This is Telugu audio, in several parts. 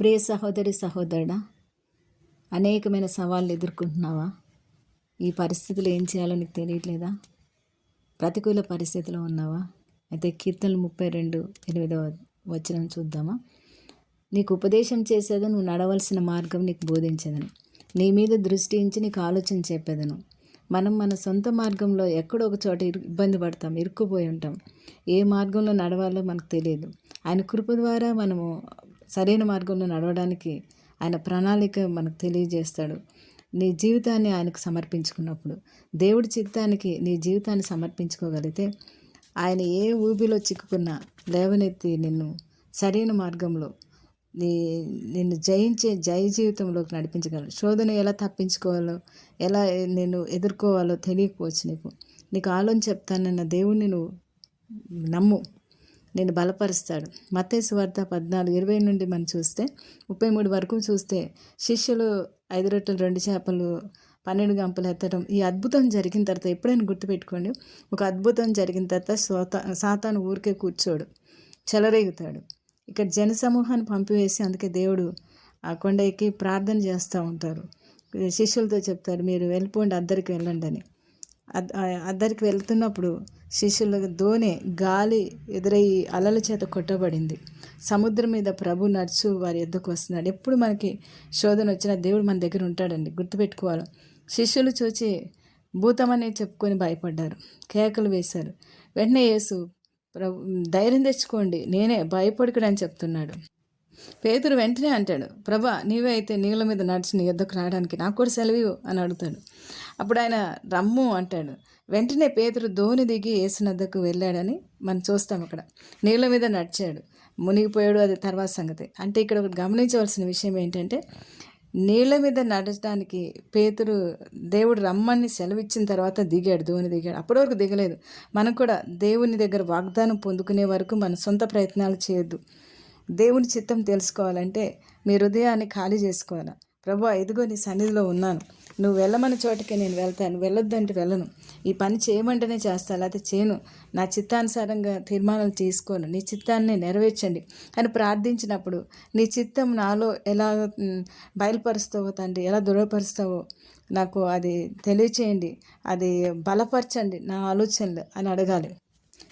ప్రియ సహోదరి సహోదరుడా అనేకమైన సవాళ్ళు ఎదుర్కొంటున్నావా? ఈ పరిస్థితులు ఏం చేయాలో నీకు తెలియట్లేదా? ప్రతికూల పరిస్థితిలో ఉన్నావా? అయితే కీర్తనలు ముప్పై రెండు ఎనిమిదవ వచనం చూద్దామా? నీకు ఉపదేశం చేసేది నువ్వు నడవలసిన మార్గం నీకు బోధించేదను. నీ మీద దృష్టి ఉంచి నీకు ఆలోచన చెప్పేదను. మనం మన సొంత మార్గంలో ఎక్కడో ఒక చోట ఇరు ఇబ్బంది పడతాం ఇరుక్కుపోయి ఉంటాం. ఏ మార్గంలో నడవాలో మనకు తెలియదు. ఆయన కృప ద్వారా మనము సరైన మార్గంలో నడవడానికి ఆయన ప్రణాళిక మనకు తెలియజేస్తాడు. నీ జీవితాన్ని ఆయనకు సమర్పించుకున్నప్పుడు దేవుడి చిత్తానికి నీ జీవితాన్ని సమర్పించుకోగలిగితే ఆయన ఏ ఊబిలో చిక్కుకున్నా లేవనెత్తి నిన్ను సరైన మార్గంలో నీ నిన్ను జయించే జయ జీవితంలోకి నడిపించగలరు శోధన ఎలా తప్పించుకోవాలో ఎలా నేను ఎదుర్కోవాలో తెలియకపోవచ్చు నీకు. నీకు ఆలోచన చెప్తానన్న దేవుణ్ణి నువ్వు నమ్ము. నేను బలపరుస్తాడు. మత్తేసు వార్త పద్నాలుగు ఇరవై నుండి మనం చూస్తే ముప్పై మూడు వరకు చూస్తే శిష్యులు ఐదు రొట్టెలు రెండు చేపలు పన్నెండు గంపలు ఎత్తడం ఈ అద్భుతం జరిగిన తర్వాత ఎప్పుడైనా గుర్తుపెట్టుకోండి. ఒక అద్భుతం జరిగిన తర్వాత సోతా సాతాను ఊరికే కూర్చోడు చెలరేగుతాడు. ఇక్కడ జనసమూహాన్ని పంపివేసి అందుకే దేవుడు ఆ కొండ ఎక్కి ప్రార్థన చేస్తూ ఉంటారు. శిష్యులతో చెప్తారు మీరు వెళ్ళిపోండి అద్దరికి వెళ్ళండి అని. అద్దరికి వెళ్తున్నప్పుడు శిష్యుల దోణి గాలి ఎదురయ్యి అలల చేత కొట్టబడింది. సముద్రం మీద ప్రభు నడుచు వారి ఎద్దకు వస్తున్నాడు. ఎప్పుడు మనకి శోధన వచ్చినా దేవుడు మన దగ్గర ఉంటాడండి. గుర్తుపెట్టుకోవాలి. శిష్యులు చూచి భూతమనే చెప్పుకొని భయపడ్డారు. కేకలు వేశారు. వెంటనే యేసు ప్రభు ధైర్యం తెచ్చుకోండి. నేనే భయపడుకుడని చెప్తున్నాడు. పేతురు వెంటనే అంటాడు ప్రభా నీవే అయితే నీళ్ళ మీద నడిచి నీ ఎద్దకు రావడానికి నాకు కూడా సెలవు అని అడుగుతాడు. అప్పుడు ఆయన రమ్ము అంటాడు వెంటనే పేతురు ధోని దిగి ఏసునద్దకు వెళ్ళాడని మనం చూస్తాం అక్కడ. నీళ్ళ మీద నడిచాడు మునిగిపోయాడు అది తర్వాత సంగతి. అంటే ఇక్కడ ఒకటి గమనించవలసిన విషయం ఏంటంటే నీళ్ళ మీద నడచడానికి పేతురు దేవుడు రమ్మని సెలవిచ్చిన తర్వాత దిగాడు ధోని దిగాడు. అప్పటి వరకు దిగలేదు. మనం కూడా దేవుని దగ్గర వాగ్దానం పొందుకునే వరకు మన సొంత ప్రయత్నాలు చేయొద్దు. దేవుని చిత్తం తెలుసుకోవాలంటే మీ హృదయాన్ని ఖాళీ చేసుకోవాలి? ప్రభు ఇదిగో నీ సన్నిధిలో ఉన్నాను. నువ్వు వెళ్ళమని చోటికి నేను వెళ్తాను. వెళ్ళొద్దంటే వెళ్ళను. ఈ పని చేయమంటేనే చేస్తాను లేకపోతే చేయను. నా చిత్తానుసారంగా తీర్మానాలు తీసుకోను. నీ చిత్తాన్ని నెరవేర్చండి అని ప్రార్థించినప్పుడు నీ చిత్తం నాలో ఎలా బయలుపరుస్తావో తండ్రి ఎలా దృఢపరుస్తావో నాకు అది తెలియచేయండి. అది బలపరచండి నా ఆలోచనలు అని అడగాలి.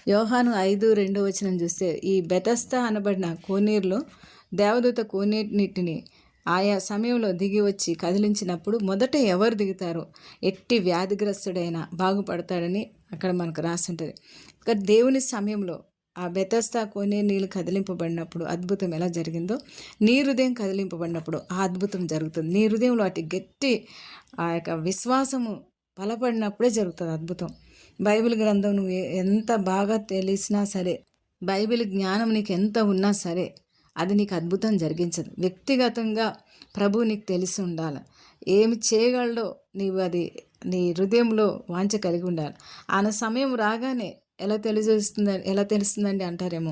యోహాను ఐదు రెండో వచనం చూస్తే ఈ బెతస్త అనబడిన కోనేరులో దేవదూత కోనేటిని ఆయా సమయంలో దిగి వచ్చి కదిలించినప్పుడు మొదట ఎవరు దిగుతారో? ఎట్టి వ్యాధిగ్రస్తుడైనా బాగుపడతాడని అక్కడ మనకు రాస్తుంటుంది ఇక్కడ దేవుని సమయంలో ఆ బెతస్తా కోనే నీళ్ళు కదిలింపబడినప్పుడు అద్భుతం ఎలా జరిగిందో నీ హృదయం కదిలింపబడినప్పుడు ఆ అద్భుతం జరుగుతుంది. నీ హృదయంలో అటు గట్టి ఆ యొక్క విశ్వాసము బలపడినప్పుడే జరుగుతుంది అద్భుతం. బైబిల్ గ్రంథం నువ్వు ఎంత బాగా తెలిసినా సరే బైబిల్ జ్ఞానం నీకు ఎంత ఉన్నా సరే అది నీకు అద్భుతం జరిగించదు. వ్యక్తిగతంగా ప్రభు నీకు తెలిసి ఉండాలి. ఏమి చేయగలడో నీవు అది నీ హృదయంలో వాంచ కలిగి ఉండాలి. ఆయన సమయం రాగానే ఎలా తెలియజేస్తుందని ఎలా తెలుస్తుందండి అంటారేమో.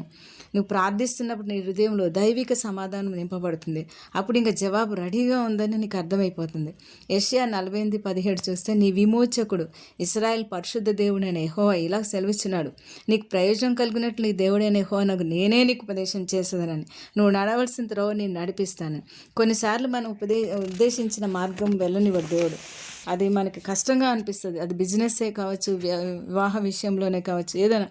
నువ్వు ప్రార్థిస్తున్నప్పుడు నీ హృదయంలో దైవిక సమాధానం నింపబడుతుంది. అప్పుడు ఇంకా జవాబు రెడీగా ఉందని నీకు అర్థమైపోతుంది. ఏషియా నలభై ఎనిమిది పదిహేడు చూస్తే నీ విమోచకుడు ఇస్రాయల్ పరిశుద్ధ దేవుడైన ఎహోవా ఇలా సెలవిచ్చినాడు నీకు ప్రయోజనం కలిగినట్లు నీ దేవుడైన ఎహోవా నాకు నేనే నీకు ఉపదేశం చేసేదనని. నువ్వు నడవలసిన త్రోవ నేను నడిపిస్తాను. కొన్నిసార్లు మనం ఉపదే ఉద్దేశించిన మార్గం వెళ్ళనివ్వడు దేవుడు. అది మనకి కష్టంగా అనిపిస్తుంది. అది బిజినెస్సే కావచ్చు వివాహ విషయంలోనే కావచ్చు ఏదైనా.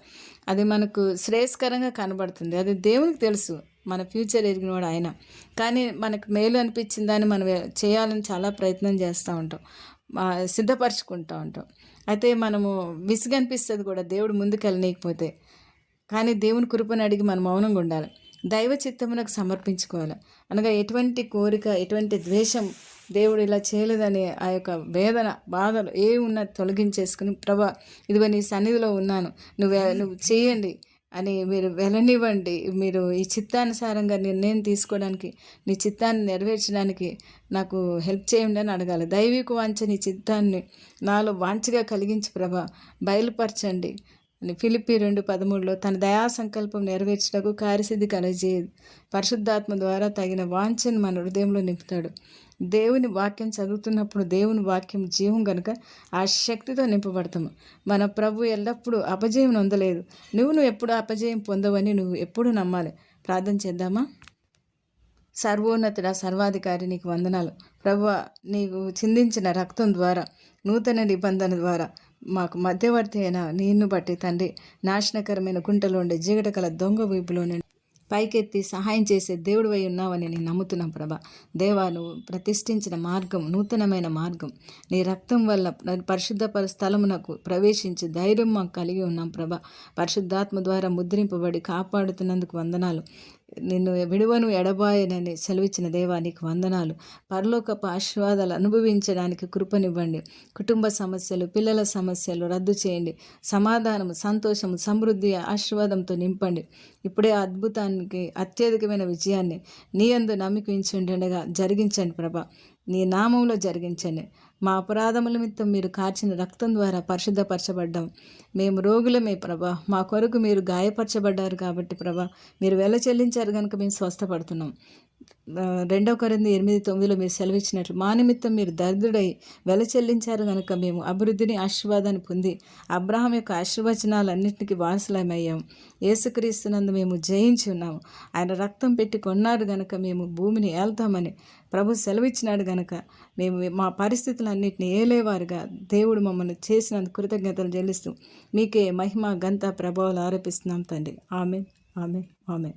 అది మనకు శ్రేయస్కరంగా కనబడుతుంది. అది దేవునికి తెలుసు. మన ఫ్యూచర్ ఎరిగినవాడు ఆయన. కానీ మనకు మేలు అనిపించిందని మనం చేయాలని చాలా ప్రయత్నం చేస్తూ ఉంటాం. సిద్ధపరచుకుంటూ ఉంటాం. అయితే మనము విసుగనిపిస్తుంది కూడా దేవుడు ముందుకు వెళ్ళనీయకపోతే కానీ దేవుని కృపను అడిగి మనం మౌనంగా ఉండాలి. దైవ చిత్తమునకు సమర్పించుకోవాలి. అనగా ఎటువంటి కోరిక ఎటువంటి ద్వేషం దేవుడు ఇలా చేయలేదని ఆ యొక్క వేదన బాధలు ఏ ఉన్నా తొలగించేసుకుని ప్రభా ఇదిగో నీ సన్నిధిలో ఉన్నాను. నువ్వు నువ్వు చేయండి అని మీరు వెళ్ళనివ్వండి మీరు ఈ చిత్తానుసారంగా నిర్ణయం తీసుకోవడానికి నీ చిత్తాన్ని నెరవేర్చడానికి నాకు హెల్ప్ చేయండి అని అడగాలి. దైవిక వాంచ నీ చిత్తాన్ని నాలో వాంచగా కలిగించి ప్రభా. బయలుపరచండి. అని ఫిలిపి రెండు పదమూడులో తన దయా సంకల్పం నెరవేర్చటకు కార్యసిద్ధి కలగజేయదు పరిశుద్ధాత్మ ద్వారా తగిన వాంఛను మన హృదయంలో నింపుతాడు. దేవుని వాక్యం చదువుతున్నప్పుడు దేవుని వాక్యం జీవం కనుక ఆ శక్తితో నింపబడతాము. మన ప్రభు ఎల్లప్పుడూ అపజయం నొందలేదు. నువ్వు నువ్వు ఎప్పుడు అపజయం పొందవని నువ్వు ఎప్పుడు నమ్మాలి. ప్రార్థన చేద్దామా? సర్వోన్నతుడ సర్వాధికారి నీకు వందనాలు. ప్రభు నీకు చిందించిన రక్తం ద్వారా నూతన నిబంధన ద్వారా మాకు మధ్యవర్తి అయిన నిన్ను బట్టి తండ్రి నాశనకరమైన గుంటలో ఉండే జిగట కల దొంగ వైపులో నుండి పైకెత్తి సహాయం చేసే దేవుడు అయి ఉన్నావని నేను నమ్ముతున్నాం ప్రభా. దేవా నువ్వు ప్రతిష్ఠించిన మార్గం నూతనమైన మార్గం. నీ రక్తం వల్ల పరిశుద్ధ స్థలమునకు ప్రవేశించి ధైర్యం మాకు కలిగి ఉన్నాం ప్రభా. పరిశుద్ధాత్మ ద్వారా ముద్రింపబడి కాపాడుతున్నందుకు వందనాలు. నిన్ను విడువను ఎడబాయనని సెలవిచ్చిన దేవానికి వందనాలు. పరలోకపు ఆశీర్వాదాలు అనుభవించడానికి కృపనివ్వండి. కుటుంబ సమస్యలు పిల్లల సమస్యలు రద్దు చేయండి. సమాధానము సంతోషము సమృద్ధి ఆశీర్వాదంతో నింపండి. ఇప్పుడే అద్భుతానికి అత్యధికమైన విజయాన్ని నీ అందు నమ్మికించి ఉండగా జరిగించండి ప్రభా. నీ నామంలో జరిగించండి. మా అపరాధముల నిమిత్తం మీరు కార్చిన రక్తం ద్వారా పరిశుద్ధపరచబడ్డాం. మేము రోగులమే ప్రభా. మా కొరకు మీరు గాయపరచబడ్డారు కాబట్టి ప్రభా. మీరు వెల చెల్లించారు కనుక మేము స్వస్థపడుతున్నాం. రెండవ కొరింది ఎనిమిది తొమ్మిదిలో మీరు సెలవిచ్చినట్లు మా నిమిత్తం మీరు దరిద్రుడై వెల చెల్లించారు కనుక మేము అభివృద్ధిని ఆశీర్వాదాన్ని పొంది అబ్రహం యొక్క ఆశీర్వచనాలన్నింటికి వారసులమయ్యాం. ఏసుక్రీస్తునందు మేము జయించి ఉన్నాము ఆయన రక్తం పెట్టి కొన్నారు గనక మేము భూమిని ఏల్తామని ప్రభు సెలవిచ్చినాడు గనక మేము మా పరిస్థితులన్నింటినీ ఏలేవారుగా దేవుడు మమ్మల్ని చేసినందుకు కృతజ్ఞతలు చెల్లిస్తూ మీకే మహిమ గంత ప్రభావాలు ఆరోపిస్తున్నాం తండ్రి. ఆమె ఆమె ఆమె